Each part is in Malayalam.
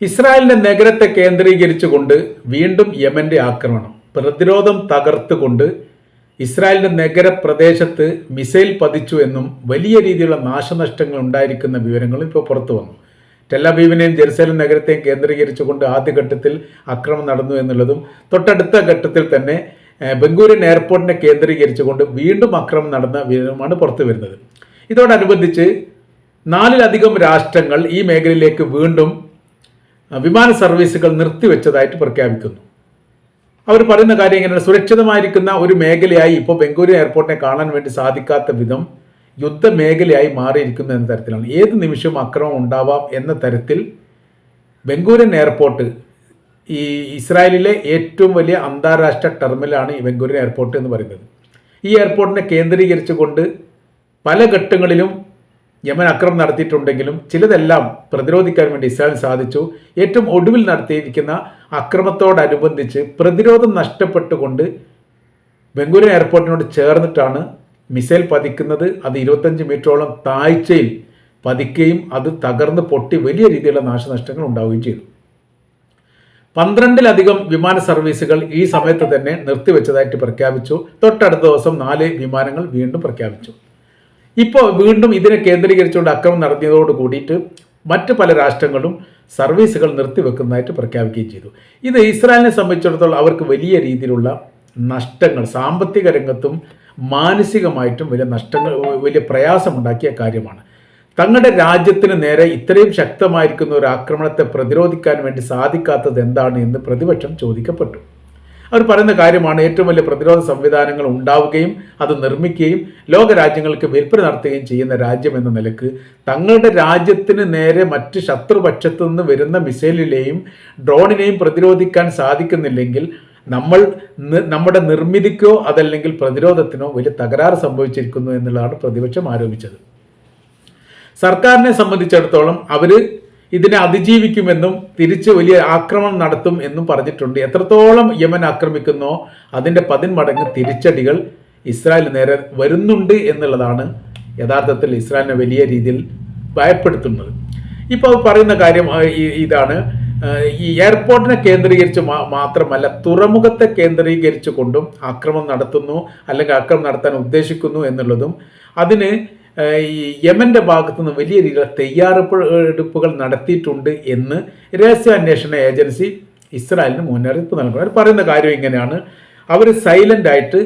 ഇസ്രായേലിന്റെ നഗരത്തെ കേന്ദ്രീകരിച്ചുകൊണ്ട് വീണ്ടും യമന്റെ ആക്രമണം. പ്രതിരോധം തകർത്തുകൊണ്ട് ഇസ്രായേലിന്റെ നഗരപ്രദേശത്ത് മിസൈൽ പതിച്ചു എന്നും വലിയ രീതിയിലുള്ള നാശനഷ്ടങ്ങൾ ഉണ്ടായിരിക്കുന്ന വിവരങ്ങളും ഇപ്പോൾ പുറത്തു വന്നു. ടെല്ലബീവിനെയും ജെറുസലേം നഗരത്തെയും കേന്ദ്രീകരിച്ചുകൊണ്ട് ആദ്യഘട്ടത്തിൽ ആക്രമണം നടന്നു എന്നുള്ളതും തൊട്ടടുത്ത ഘട്ടത്തിൽ തന്നെ ബംഗൂരിൻ എയർപോർട്ടിനെ കേന്ദ്രീകരിച്ചുകൊണ്ട് വീണ്ടും അക്രമം നടന്ന വിവരമാണ് പുറത്തു വരുന്നത്. ഇതോടനുബന്ധിച്ച് നാലിലധികം രാഷ്ട്രങ്ങൾ ഈ മേഖലയിലേക്ക് വീണ്ടും വിമാന സർവീസുകൾ നിർത്തിവെച്ചതായിട്ട് പ്രഖ്യാപിക്കുന്നു. അവർ പറയുന്ന കാര്യം ഇങ്ങനെ സുരക്ഷിതമായിരിക്കുന്ന ഒരു മേഖലയായി ഇപ്പോൾ ബംഗൂരു എയർപോർട്ടിനെ കാണാൻ വേണ്ടി സാധിക്കാത്ത വിധം യുദ്ധ മേഖലയായി മാറിയിരിക്കുന്നു എന്ന തരത്തിലാണ്. ഏത് നിമിഷവും അക്രമം ഉണ്ടാവാം എന്ന തരത്തിൽ ബംഗൂരൻ എയർപോർട്ട് ഈ ഇസ്രായേലിലെ ഏറ്റവും വലിയ അന്താരാഷ്ട്ര ടെർമിനലാണ് ഈ ബംഗൂരൻ എയർപോർട്ട് എന്ന് പറയുന്നത്. ഈ എയർപോർട്ടിനെ കേന്ദ്രീകരിച്ചുകൊണ്ട് പല ഘട്ടങ്ങളിലും യമൻ അക്രമം നടത്തിയിട്ടുണ്ടെങ്കിലും ചിലതെല്ലാം പ്രതിരോധിക്കാൻ വേണ്ടി ഇസ്രായേൽ സാധിച്ചു. ഏറ്റവും ഒടുവിൽ നടത്തിയിരിക്കുന്ന അക്രമത്തോടനുബന്ധിച്ച് പ്രതിരോധം നഷ്ടപ്പെട്ടുകൊണ്ട് ബംഗൂരു എയർപോർട്ടിനോട് ചേർന്നിട്ടാണ് മിസൈൽ പതിക്കുന്നത്. അത് ഇരുപത്തഞ്ച് മീറ്ററോളം താഴ്ചയിൽ പതിക്കുകയും അത് തകർന്ന് പൊട്ടി വലിയ രീതിയിലുള്ള നാശനഷ്ടങ്ങൾ ഉണ്ടാവുകയും ചെയ്തു. പന്ത്രണ്ടിലധികം വിമാന സർവീസുകൾ ഈ സമയത്ത് തന്നെ നിർത്തിവെച്ചതായിട്ട് പ്രഖ്യാപിച്ചു. തൊട്ടടുത്ത ദിവസം നാല് വിമാനങ്ങൾ വീണ്ടും പ്രഖ്യാപിച്ചു. ഇപ്പോൾ വീണ്ടും ഇതിനെ കേന്ദ്രീകരിച്ചുകൊണ്ട് അക്രമം നടത്തിയതോട് കൂടിയിട്ട് മറ്റ് പല രാഷ്ട്രങ്ങളും സർവീസുകൾ നിർത്തിവെക്കുന്നതായിട്ട് പ്രഖ്യാപിക്കുകയും ചെയ്തു. ഇത് ഇസ്രായേലിനെ സംബന്ധിച്ചിടത്തോളം അവർക്ക് വലിയ രീതിയിലുള്ള നഷ്ടങ്ങൾ സാമ്പത്തിക രംഗത്തും മാനസികമായിട്ടും വലിയ നഷ്ടങ്ങൾ വലിയ പ്രയാസമുണ്ടാക്കിയ കാര്യമാണ്. തങ്ങളുടെ രാജ്യത്തിന് നേരെ ഇത്രയും ശക്തമായിരിക്കുന്ന ഒരു ആക്രമണത്തെ പ്രതിരോധിക്കാൻ വേണ്ടി സാധിക്കാത്തത് എന്താണ് എന്ന് പ്രതിപക്ഷം ചോദിക്കപ്പെട്ടു. അവർ പറയുന്ന കാര്യമാണ് ഏറ്റവും വലിയ പ്രതിരോധ സംവിധാനങ്ങൾ ഉണ്ടാവുകയും അത് നിർമ്മിക്കുകയും ലോകരാജ്യങ്ങൾക്ക് വിൽപ്പന നടത്തുകയും ചെയ്യുന്ന രാജ്യം എന്ന നിലയ്ക്ക് തങ്ങളുടെ രാജ്യത്തിന് നേരെ മറ്റ് ശത്രുപക്ഷത്തു നിന്ന് വരുന്ന മിസൈലിനെയും ഡ്രോണിനെയും പ്രതിരോധിക്കാൻ സാധിക്കുന്നില്ലെങ്കിൽ നമ്മൾ നമ്മുടെ നിർമ്മിതിക്കോ അതല്ലെങ്കിൽ പ്രതിരോധത്തിനോ വലിയ തകരാറ് സംഭവിച്ചിരിക്കുന്നു എന്നുള്ളതാണ് പ്രതിപക്ഷം ആരോപിച്ചത്. സർക്കാരിനെ സംബന്ധിച്ചിടത്തോളം അവർ ഇതിനെ അതിജീവിക്കുമെന്നും തിരിച്ച് വലിയ ആക്രമണം നടത്തും എന്നും പറഞ്ഞിട്ടുണ്ട്. എത്രത്തോളം യമൻ ആക്രമിക്കുന്നോ അതിന്റെ പതിന്മടങ്ങ് തിരിച്ചടികൾ ഇസ്രായേൽ നേരെ വരുന്നുണ്ട് എന്നുള്ളതാണ് യഥാർത്ഥത്തിൽ ഇസ്രായേലിനെ വലിയ രീതിയിൽ ഭയപ്പെടുത്തുന്നത്. ഇപ്പോൾ പറയുന്ന കാര്യം ഇതാണ്. ഈ എയർപോർട്ടിനെ കേന്ദ്രീകരിച്ച് മാത്രമല്ല തുറമുഖത്തെ കേന്ദ്രീകരിച്ചു കൊണ്ടും ആക്രമണം നടത്തുന്നു അല്ലെങ്കിൽ ആക്രമണം നടത്താൻ ഉദ്ദേശിക്കുന്നു എന്നുള്ളതും അതിന് യമന്റെ ഭാഗത്തു നിന്ന് വലിയ രീതിയിലുള്ള തയ്യാറെടുപ്പുകൾ നടത്തിയിട്ടുണ്ട് എന്ന് രഹസ്യാന്വേഷണ ഏജൻസി ഇസ്രായേലിന് മുന്നറിയിപ്പ് നൽകുന്നു. അവർ പറയുന്ന കാര്യം ഇങ്ങനെയാണ്. അവർ സൈലന്റ് ആയിട്ട്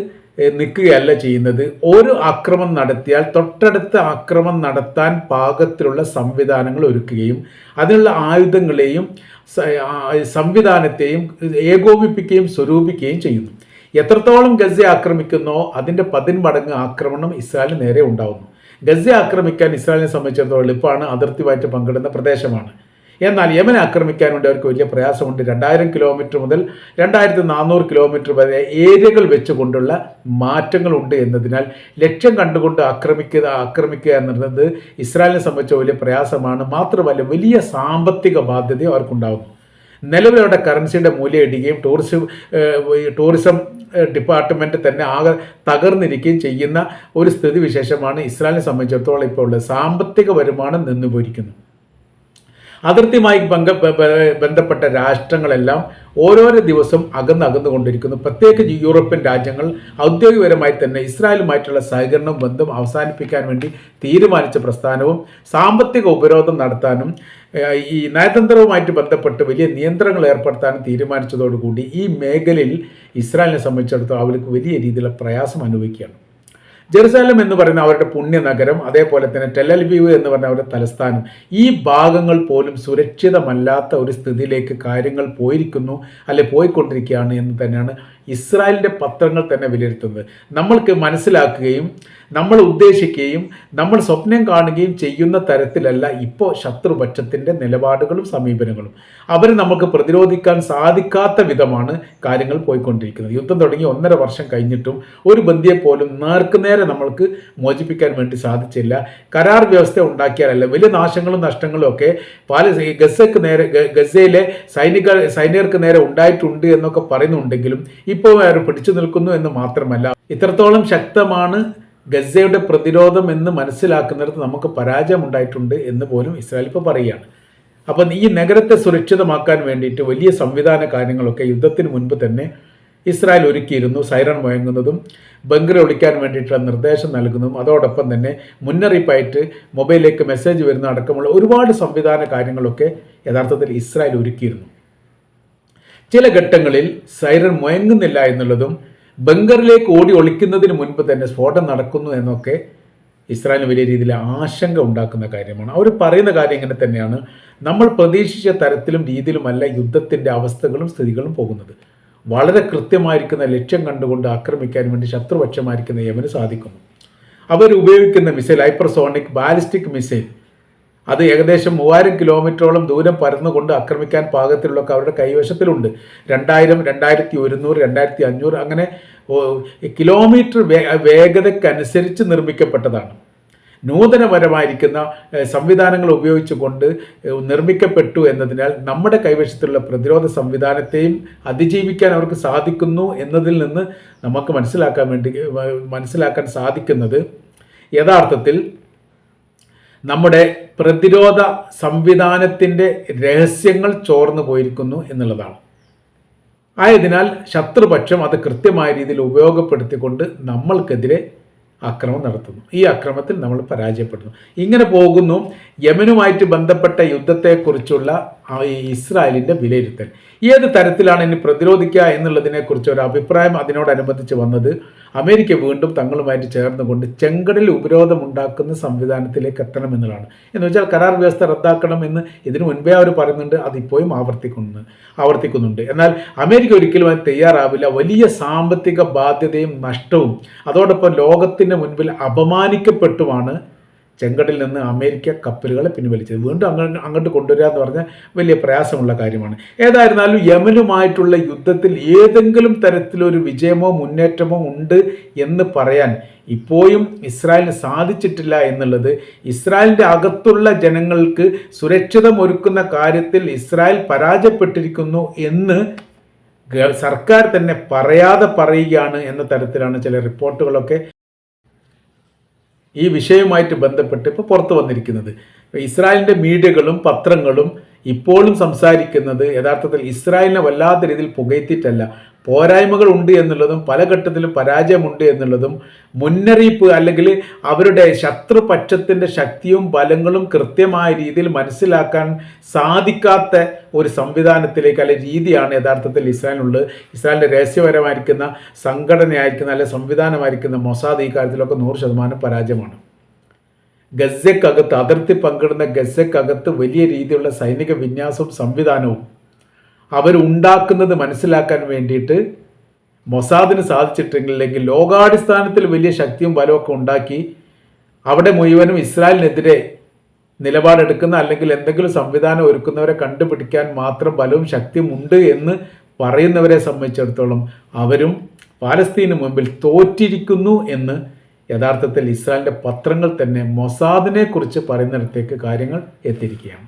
നിൽക്കുകയല്ല ചെയ്യുന്നത്. ഒരു ആക്രമണം നടത്തിയാൽ തൊട്ടടുത്ത ആക്രമം നടത്താൻ പാകത്തിലുള്ള സംവിധാനങ്ങൾ ഒരുക്കുകയും അതിനുള്ള ആയുധങ്ങളെയും സംവിധാനത്തെയും ഏകോപിപ്പിക്കുകയും സ്വരൂപിക്കുകയും ചെയ്യുന്നു. എത്രത്തോളം ഗസ ആക്രമിക്കുന്നോ അതിന്റെ പതിന്മടങ്ങ് ആക്രമണം ഇസ്രായേലിന് നേരെ ഉണ്ടാവുന്നു. ഗസ ആക്രമിക്കാൻ ഇസ്രായേലിനെ സംബന്ധിച്ചിടത്തോളം എളുപ്പമാണ് അതിർത്തിയുമായിട്ട് പങ്കിടുന്ന പ്രദേശമാണ്. എന്നാൽ യമനെ ആക്രമിക്കാൻ വേണ്ടി അവർക്ക് വലിയ പ്രയാസമുണ്ട്. രണ്ടായിരം കിലോമീറ്റർ മുതൽ രണ്ടായിരത്തി നാനൂറ് കിലോമീറ്റർ വരെ ഏരിയകൾ വെച്ചുകൊണ്ടുള്ള മാറ്റങ്ങളുണ്ട് എന്നതിനാൽ ലക്ഷ്യം കണ്ടുകൊണ്ട് ആക്രമിക്കുക ആക്രമിക്കുക എന്നുള്ളത് ഇസ്രായേലിനെ സംബന്ധിച്ച വലിയ പ്രയാസമാണ്. മാത്രമല്ല വലിയ സാമ്പത്തിക ബാധ്യത അവർക്കുണ്ടാകുന്നു നിലവിൽ അവരുടെ കറൻസിയുടെ മൂല്യം ഇടുകയും ടൂറിസം ഏഹ്, ടൂറിസം ഡിപ്പാർട്ട്മെന്റ് തന്നെ ആകെ തകർന്നിരിക്കുകയും ചെയ്യുന്ന ഒരു സ്ഥിതിവിശേഷമാണ് ഇസ്രായേലിനെ സംബന്ധിച്ചിടത്തോളം ഇപ്പോൾ ഉള്ളത് സാമ്പത്തിക വരുമാനം നിന്നുപോയിരിക്കുന്നു അതിർത്തിയുമായി പങ്ക ബ- ബ- ബന്ധപ്പെട്ട രാഷ്ട്രങ്ങളെല്ലാം ഓരോരോ ദിവസം അകന്നകന്നുകൊണ്ടിരിക്കുന്നു പ്രത്യേകിച്ച് യൂറോപ്യൻ രാജ്യങ്ങൾ ഔദ്യോഗികപരമായി തന്നെ ഇസ്രായേലുമായിട്ടുള്ള സഹകരണവും ബന്ധം അവസാനിപ്പിക്കാൻ വേണ്ടി തീരുമാനിച്ച പ്രസ്ഥാനവും സാമ്പത്തിക ഉപരോധം നടത്താനും ഈ നയതന്ത്രവുമായിട്ട് ബന്ധപ്പെട്ട് വലിയ നിയന്ത്രണങ്ങൾ ഏർപ്പെടുത്താനും തീരുമാനിച്ചതോടുകൂടി ഈ മേഖലയിൽ ഇസ്രായേലിനെ സംബന്ധിച്ചിടത്തോളം അവർക്ക് വലിയ രീതിയിലുള്ള പ്രയാസം അനുഭവിക്കുകയാണ്. ജെറുസലേം എന്ന് പറയുന്ന അവരുടെ പുണ്യനഗരം അതേപോലെ തന്നെ ടെലൽവീവ് എന്ന് പറഞ്ഞ അവരുടെ തലസ്ഥാനം ഈ ഭാഗങ്ങൾ പോലും സുരക്ഷിതമല്ലാത്ത ഒരു സ്ഥിതിയിലേക്ക് കാര്യങ്ങൾ പോയിരിക്കുന്നു അല്ലെ പോയിക്കൊണ്ടിരിക്കുകയാണ് എന്ന് തന്നെയാണ് ഇസ്രായേലിന്റെ പത്രങ്ങൾ തന്നെ വിലയിരുത്തുന്നത്. നമ്മൾക്ക് മനസ്സിലാക്കുകയും നമ്മൾ ഉദ്ദേശിക്കുകയും നമ്മൾ സ്വപ്നം കാണുകയും ചെയ്യുന്ന തരത്തിലല്ല ഇപ്പോൾ ശത്രുപക്ഷത്തിന്റെ നിലപാടുകളും സമീപനങ്ങളും. അവർ നമുക്ക് പ്രതിരോധിക്കാൻ സാധിക്കാത്ത വിധമാണ് കാര്യങ്ങൾ പോയിക്കൊണ്ടിരിക്കുന്നത്. യുദ്ധം തുടങ്ങി ഒന്നര വർഷം കഴിഞ്ഞിട്ടും ഒരു ബന്ധിയെ പോലും നേർക്കുനേരെ നമ്മൾക്ക് മോചിപ്പിക്കാൻ വേണ്ടി സാധിച്ചില്ല. കരാർ വ്യവസ്ഥ ഉണ്ടാക്കിയാലല്ല വലിയ നാശങ്ങളും നഷ്ടങ്ങളും ഒക്കെ പാല ഗസക്ക് നേരെ ഗസയിലെ സൈനിക സൈനികർക്ക് നേരെ ഉണ്ടായിട്ടുണ്ട് എന്നൊക്കെ പറയുന്നുണ്ടെങ്കിലും ഇപ്പോൾ അവർ പിടിച്ചു നിൽക്കുന്നു എന്ന് മാത്രമല്ല ഇത്രത്തോളം ശക്തമാണ് ഗസയുടെ പ്രതിരോധം എന്ന് മനസ്സിലാക്കുന്നിടത്ത് നമുക്ക് പരാജയം ഉണ്ടായിട്ടുണ്ട് എന്ന് പോലും ഇസ്രായേൽ ഇപ്പോൾ പറയുകയാണ്. അപ്പം ഈ നഗരത്തെ സുരക്ഷിതമാക്കാൻ വേണ്ടിയിട്ട് വലിയ സംവിധാന കാര്യങ്ങളൊക്കെ യുദ്ധത്തിന് മുൻപ് തന്നെ ഇസ്രായേൽ ഒരുക്കിയിരുന്നു സൈറൺ മുഴങ്ങുന്നതും ബങ്കർ ഒളിക്കാൻ വേണ്ടിയിട്ടുള്ള നിർദ്ദേശം നൽകുന്നതും അതോടൊപ്പം തന്നെ മുന്നറിയിപ്പായിട്ട് മൊബൈലിലേക്ക് മെസ്സേജ് വരുന്ന അടക്കമുള്ള ഒരുപാട് സംവിധാന കാര്യങ്ങളൊക്കെ യഥാർത്ഥത്തിൽ ഇസ്രായേൽ ഒരുക്കിയിരുന്നു. ചില ഘട്ടങ്ങളിൽ സൈറൺ മുയങ്ങുന്നില്ല എന്നുള്ളതും ബങ്കറിലേക്ക് ഓടി ഒളിക്കുന്നതിന് മുൻപ് തന്നെ സ്ഫോടനം നടക്കുന്നു എന്നൊക്കെ ഇസ്രായേലിന് വലിയ രീതിയിൽ ആശങ്ക ഉണ്ടാക്കുന്ന കാര്യമാണ്. അവർ പറയുന്ന കാര്യം ഇങ്ങനെ തന്നെയാണ്. നമ്മൾ പ്രതീക്ഷിച്ച തരത്തിലും രീതിയിലുമല്ല യുദ്ധത്തിന്റെ അവസ്ഥകളും സ്ഥിതികളും പോകുന്നത്. വളരെ കൃത്യമായിരിക്കുന്ന ലക്ഷ്യം കണ്ടുകൊണ്ട് ആക്രമിക്കാൻ വേണ്ടി ശത്രുപക്ഷമായിരിക്കുന്ന യമന് സാധിക്കുന്നു. അവർ ഉപയോഗിക്കുന്ന മിസൈൽ ഹൈപ്പർസോണിക് ബാലിസ്റ്റിക് മിസൈൽ അത് ഏകദേശം മൂവായിരം കിലോമീറ്ററോളം ദൂരം പരന്നുകൊണ്ട് ആക്രമിക്കാൻ പാകത്തിലുള്ളൊക്കെ അവരുടെ കൈവശത്തിലുണ്ട്. രണ്ടായിരം രണ്ടായിരത്തി ഒരുന്നൂറ് രണ്ടായിരത്തി അഞ്ഞൂറ് അങ്ങനെ കിലോമീറ്റർ വേഗതയ്ക്കനുസരിച്ച് നിർമ്മിക്കപ്പെട്ടതാണ്. നൂതനപരമായിരിക്കുന്ന സംവിധാനങ്ങൾ ഉപയോഗിച്ചുകൊണ്ട് നിർമ്മിക്കപ്പെട്ടു എന്നതിനാൽ നമ്മുടെ കൈവശത്തുള്ള പ്രതിരോധ സംവിധാനത്തെയും അതിജീവിക്കാൻ അവർക്ക് സാധിക്കുന്നു എന്നതിൽ നിന്ന് നമുക്ക് മനസ്സിലാക്കാൻ വേണ്ടി മനസ്സിലാക്കാൻ സാധിക്കുന്നത് യഥാർത്ഥത്തിൽ നമ്മുടെ പ്രതിരോധ സംവിധാനത്തിന്റെ രഹസ്യങ്ങൾ ചോർന്നു പോയിരിക്കുന്നു എന്നുള്ളതാണ്. ആയതിനാൽ ശത്രുപക്ഷം അത് കൃത്യമായ രീതിയിൽ ഉപയോഗപ്പെടുത്തിക്കൊണ്ട് നമ്മൾക്കെതിരെ ആക്രമണം നടത്തുന്നു. ഈ അക്രമത്തിൽ നമ്മൾ പരാജയപ്പെടുന്നു. ഇങ്ങനെ പോകുന്നു. യമനുമായിട്ട് ബന്ധപ്പെട്ട യുദ്ധത്തെക്കുറിച്ചുള്ള ഇസ്രായേലിന്റെ വിലയിരുത്തൽ. ഏത് തരത്തിലാണ് ഇനി പ്രതിരോധിക്കുക എന്നുള്ളതിനെക്കുറിച്ച് ഒരു അഭിപ്രായം അതിനോടനുബന്ധിച്ച് വന്നത്? അമേരിക്ക വീണ്ടും തങ്ങളുമായിട്ട് ചേർന്നുകൊണ്ട് ചെങ്കടൽ ഉപരോധമുണ്ടാക്കുന്ന സംവിധാനത്തിലേക്ക് എത്തണം എന്നുള്ളതാണ്. എന്ന് വെച്ചാൽ കരാർ വ്യവസ്ഥ റദ്ദാക്കണം എന്ന് ഇതിനു മുൻപേ അവർ പറയുന്നുണ്ട് അതിപ്പോഴും ആവർത്തിക്കുന്നു ആവർത്തിക്കുന്നുണ്ട്. എന്നാൽ അമേരിക്ക ഒരിക്കലും അത് തയ്യാറാവില്ല. വലിയ സാമ്പത്തിക ബാധ്യതയും നഷ്ടവും അതോടൊപ്പം ലോകത്തിന്റെ മുൻപിൽ അപമാനിക്കപ്പെട്ടുമാണ് ചെങ്കടലിൽ നിന്ന് അമേരിക്ക കപ്പലുകളെ പിൻവലിച്ചത്. വീണ്ടും അങ്ങോട്ട് അങ്ങോട്ട് കൊണ്ടുവരിക എന്ന് പറഞ്ഞാൽ വലിയ പ്രയാസമുള്ള കാര്യമാണ്. ഏതായിരുന്നാലും യമനുമായിട്ടുള്ള യുദ്ധത്തിൽ ഏതെങ്കിലും തരത്തിലൊരു വിജയമോ മുന്നേറ്റമോ ഉണ്ട് എന്ന് പറയാൻ ഇപ്പോഴും ഇസ്രായേലിന് സാധിച്ചിട്ടില്ല എന്നുള്ളത് ഇസ്രായേലിന്റെ അകത്തുള്ള ജനങ്ങൾക്ക് സുരക്ഷിതം ഒരുക്കുന്ന കാര്യത്തിൽ ഇസ്രായേൽ പരാജയപ്പെട്ടിരിക്കുന്നു എന്ന് സർക്കാർ തന്നെ പറയാതെ പറയുകയാണ് എന്ന തരത്തിലാണ് ചില റിപ്പോർട്ടുകളൊക്കെ ഈ വിഷയവുമായിട്ട് ബന്ധപ്പെട്ട് ഇപ്പോൾ പുറത്തു വന്നിരിക്കുന്നത്. ഇസ്രായേലിന്റെ മീഡിയകളും പത്രങ്ങളും ഇപ്പോഴും സംസാരിക്കുന്നത് യഥാർത്ഥത്തിൽ ഇസ്രായേലിനെ വല്ലാത്ത രീതിയിൽ പുകയത്തിയിട്ടല്ല പോരായ്മകൾ ഉണ്ട് എന്നുള്ളതും പല ഘട്ടത്തിലും പരാജയമുണ്ട് എന്നുള്ളതും മുന്നറിയിപ്പ് അല്ലെങ്കിൽ അവരുടെ ശത്രുപക്ഷത്തിന്റെ ശക്തിയും ബലങ്ങളും കൃത്യമായ രീതിയിൽ മനസ്സിലാക്കാൻ സാധിക്കാത്ത ഒരു സംവിധാനത്തിലേക്ക് അല്ലെ രീതിയാണ് യഥാർത്ഥത്തിൽ ഇസ്രായേലിനുള്ളത്. ഇസ്രായേലിന്റെ രഹസ്യപരമായിരിക്കുന്ന സംഘടനയായിരിക്കുന്ന അല്ലെ സംവിധാനമായിരിക്കുന്ന മൊസാദ് ഈ കാര്യത്തിലൊക്കെ നൂറ് ശതമാനം പരാജയമാണ്. ഗസയ്ക്കകത്ത് അതിർത്തി പങ്കിടുന്ന ഗസയ്ക്കകത്ത് വലിയ രീതിയിലുള്ള സൈനിക വിന്യാസവും സംവിധാനവും അവരുണ്ടാക്കുന്നത് മനസ്സിലാക്കാൻ വേണ്ടിയിട്ട് മൊസാദിന് സാധിച്ചിട്ടില്ലെങ്കിൽ ലോകാടിസ്ഥാനത്തിൽ വലിയ ശക്തിയും ബലമൊക്കെ ഉണ്ടാക്കി അവിടെ മുഴുവനും ഇസ്രായേലിനെതിരെ നിലപാടെടുക്കുന്ന അല്ലെങ്കിൽ എന്തെങ്കിലും സംവിധാനം ഒരുക്കുന്നവരെ കണ്ടുപിടിക്കാൻ മാത്രം ബലവും ശക്തിയും ഉണ്ട് എന്ന് പറയുന്നവരെ സംബന്ധിച്ചിടത്തോളം അവരും പാലസ്തീന് മുമ്പിൽ തോറ്റിരിക്കുന്നു എന്ന് യഥാർത്ഥത്തിൽ ഇസ്രായേലിന്റെ പത്രങ്ങൾ തന്നെ മൊസാദിനെ കുറിച്ച് പറയുന്നിടത്തേക്ക് കാര്യങ്ങൾ എത്തിയിരിക്കുകയാണ്.